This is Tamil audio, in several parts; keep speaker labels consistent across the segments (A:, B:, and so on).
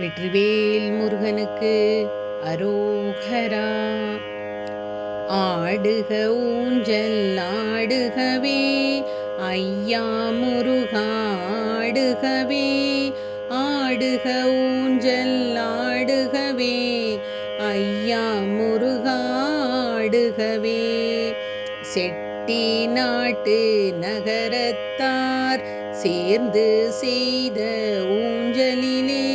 A: வெற்றிவேல் முருகனுக்கு அரோகரா. ஆடுக ஊஞ்சல் ஆடுகவே ஐயா முருகா ஆடுகவே. ஆடுக ஊஞ்சல் ஆடுகவே ஐயா முருகா ஆடுகவே. செட்டி நாட்டு நகரத்தார் சேர்ந்து செய்த ஊஞ்சலிலே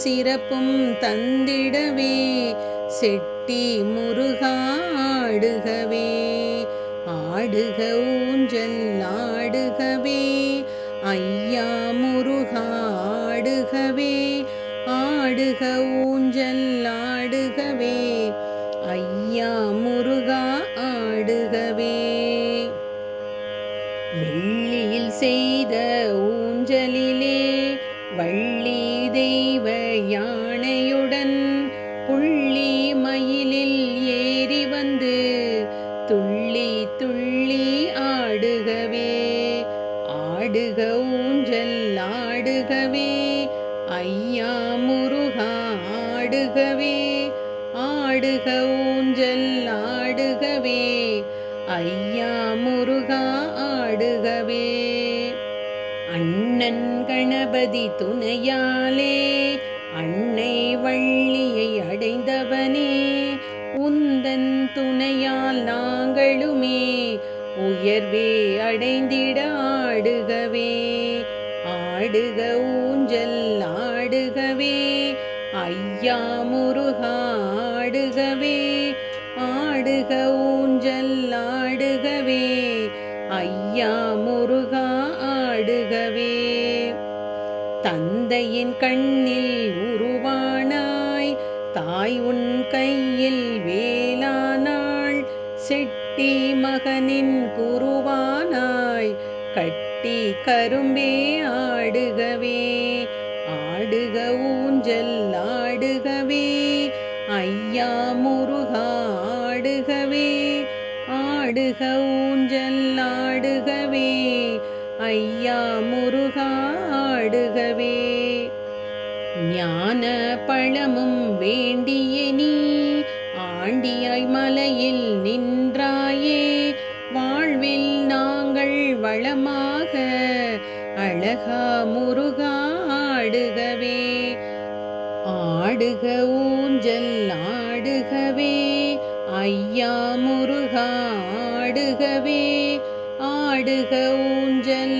A: சிறப்பும் தந்திடவே செட்டி முருகாடுகவே ஆடுக ஊஞ்சல் ஆடுகவே ஐயா முருகாடுகவே ஆடுக ஊஞ்சல் ஆடுகவே ஐயா முருகா ஆடுகவே. வெள்ளியில் செய்த ஊஞ்சலிலே வள்ளி தெய்வ யானையுடன் புள்ளி மயிலில் ஏறி வந்து துள்ளி துள்ளி ஆடுகவே ஆடுக ஊஞ்சல் ஆடுகவே ஐயா முருகா ஆடுகவே ஆடுக ஊஞ்சல் ஆடுகவே ஐயா முருகா ஆடுகவே. அண்ணன் கணபதி துணையாலே அன்னை வள்ளியை அடைந்தவனே. உந்தன் துணையால் நாங்களுமே உயர்வே அடைந்திட ஆடுகவே. ஆடுக ஊஞ்சல் ஆடுகவே ஐயா முருகா ஆடுகவே. ஆடுக ஊஞ்சல் ஆடுகவே ஐயா முருகா தந்தையின் கண்ணில் உருவானாய். தாய் உன் கையில் வேலானாள் செட்டி மகனின் குருவானாய். கட்டி கரும்பே ஆடுகவே. ஆடுக ஊஞ்சல் ஆடுகவே. ஐயா முருகா ஆடுகவே. ஆடுக ஊஞ்சல் ஆடுகவே. ஐயா முருகா பாடுகவே. ஞான பழமும் வேண்டிய நீ. ஆண்டியாய் மலையில் நின்றாயே. வாழ்வில் நாங்கள் வளமாக அழகா முருகா ஆடுகவே. ஆடுக ஊஞ்சல் ஆடுகவே. ஐயா முருகா ஆடுகவே. ஆடுக ஊஞ்சல்